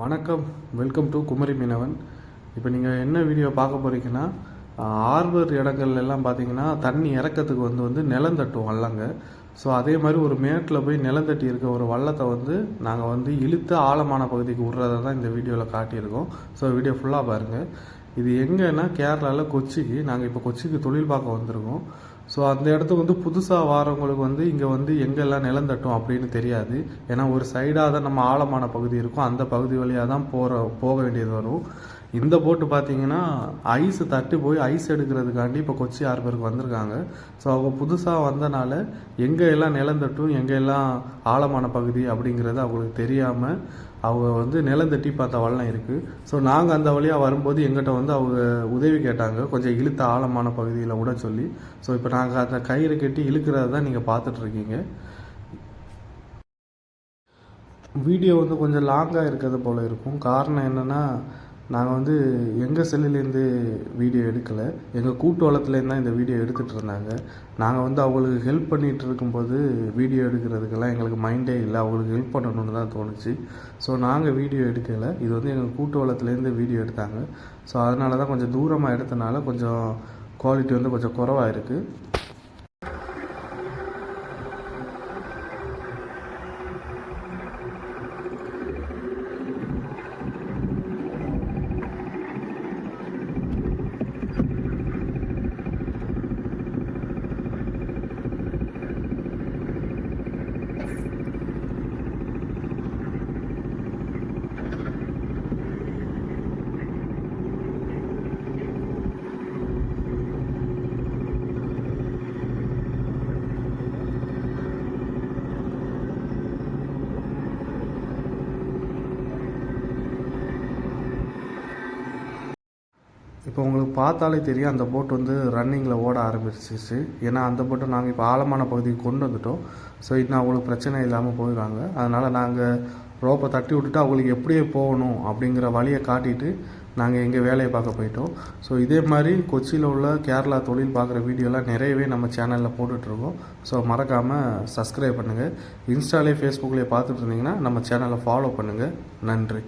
வணக்கம். Welcome to Kumari மீனவன். இப்போ நீங்கள் என்ன வீடியோ பார்க்க போறீங்கன்னா ஆர்வர் இடங்கள்ல எல்லாம் பார்த்தீங்கன்னா தண்ணி இறக்கத்துக்கு வந்து வந்து நிலம் தட்டும் வள்ளங்க. ஸோ அதே மாதிரி ஒரு மேட்டில் போய் நிலம் தட்டி இருக்க ஒரு வள்ளத்தை வந்து நாங்கள் வந்து இழுத்து ஆழமான பகுதிக்கு விட்றதை தான் இந்த வீடியோவில் காட்டியிருக்கோம். ஸோ வீடியோ ஃபுல்லாக பாருங்கள் இது எங்கன்னா கேரளாவில் கொச்சிக்கு நாங்கள் இப்போ கொச்சிக்கு தொழில் பார்க்க வந்திருக்கோம். ஸோ அந்த இடத்துக்கு வந்து புதுசாக வரவங்களுக்கு வந்து இங்கே வந்து எங்கெல்லாம் நிலம் தட்டும் அப்படின்னு தெரியாது. ஏன்னா ஒரு சைடாக தான் நம்ம ஆழமான பகுதி இருக்கும். அந்த பகுதி வழியாக தான் போகிற போக வேண்டியது வரும். இந்த போட்டு பார்த்தீங்கன்னா ஐஸ் தட்டி போய் ஐஸ் எடுக்கிறதுக்காண்டி இப்போ கொச்சி ஹார்பருக்கு வந்திருக்காங்க. ஸோ அவங்க புதுசாக வந்தனால எங்கே எல்லாம் நிலம் தட்டும் எங்கே எல்லாம் ஆழமான பகுதி அப்படிங்கிறது அவங்களுக்கு தெரியாமல் அவங்க வந்து நிலம் தட்டி பார்த்த வள்ளம் இருக்குது ஸோ நாங்கள் அந்த வழியாக வரும்போது எங்கிட்ட வந்து அவங்க உதவி கேட்டாங்க. கொஞ்சம் இழுத்த ஆழமான பகுதியில் விட சொல்லி. ஸோ இப்போ நாங்கள் அந்த கயிறு கட்டி இழுக்கிறத தான் நீங்கள் பார்த்துட்ருக்கீங்க வீடியோ வந்து கொஞ்சம் லாங்காக இருக்கிறது போல் இருக்கும். காரணம் என்னென்னா நாங்கள் வந்து எங்கள் செல்லுலேருந்து வீடியோ எடுக்கலை. எங்கள் கூட்டு வளத்துலேருந்து தான் இந்த வீடியோ எடுத்துகிட்டு இருந்தாங்க. நாங்கள் வந்து அவங்களுக்கு ஹெல்ப் பண்ணிகிட்டு இருக்கும்போது வீடியோ எடுக்கிறதுக்கெல்லாம் எங்களுக்கு மைண்டே இல்லை. அவங்களுக்கு ஹெல்ப் பண்ணணும்னு தான் தோணுச்சு. ஸோ நாங்கள் வீடியோ எடுக்கலை. இது வந்து எங்கள் கூட்டு வளத்துலேருந்து வீடியோ எடுத்தாங்க. ஸோ அதனால தான் கொஞ்சம் தூரமாக எடுத்தனால கொஞ்சம் குவாலிட்டி வந்து கொஞ்சம் குறவாக இருக்குது இப்போ உங்களுக்கு பார்த்தாலே தெரியும் அந்த போட் வந்து ரன்னிங்கில் ஓட ஆரம்பிச்சிச்சு ஏன்னா அந்த போட்டை நாங்கள் இப்போ ஆழமான பகுதிக்கு கொண்டு வந்துட்டோம். ஸோ இன்னும் அவங்களுக்கு பிரச்சனை இல்லாமல் போயிடுவாங்க. அதனால் நாங்கள் ரோப்பை தட்டி விட்டுட்டு அவங்களுக்கு எப்படியே போகணும் அப்படிங்கிற வழியை காட்டிட்டு நாங்கள் எங்கள் வேலையை பார்க்க போயிட்டோம். ஸோ இதே மாதிரி கொச்சியில் உள்ள கேரளா தொழில் பார்க்குற வீடியோலாம் நிறையவே நம்ம சேனலில் போட்டுட்ருக்கோம். ஸோ மறக்காமல் சப்ஸ்கிரைப் பண்ணுங்கள் இன்ஸ்டாலே ஃபேஸ்புக்லேயே பார்த்துட்டு இருந்தீங்கன்னா நம்ம சேனலை ஃபாலோ பண்ணுங்கள் நன்றி.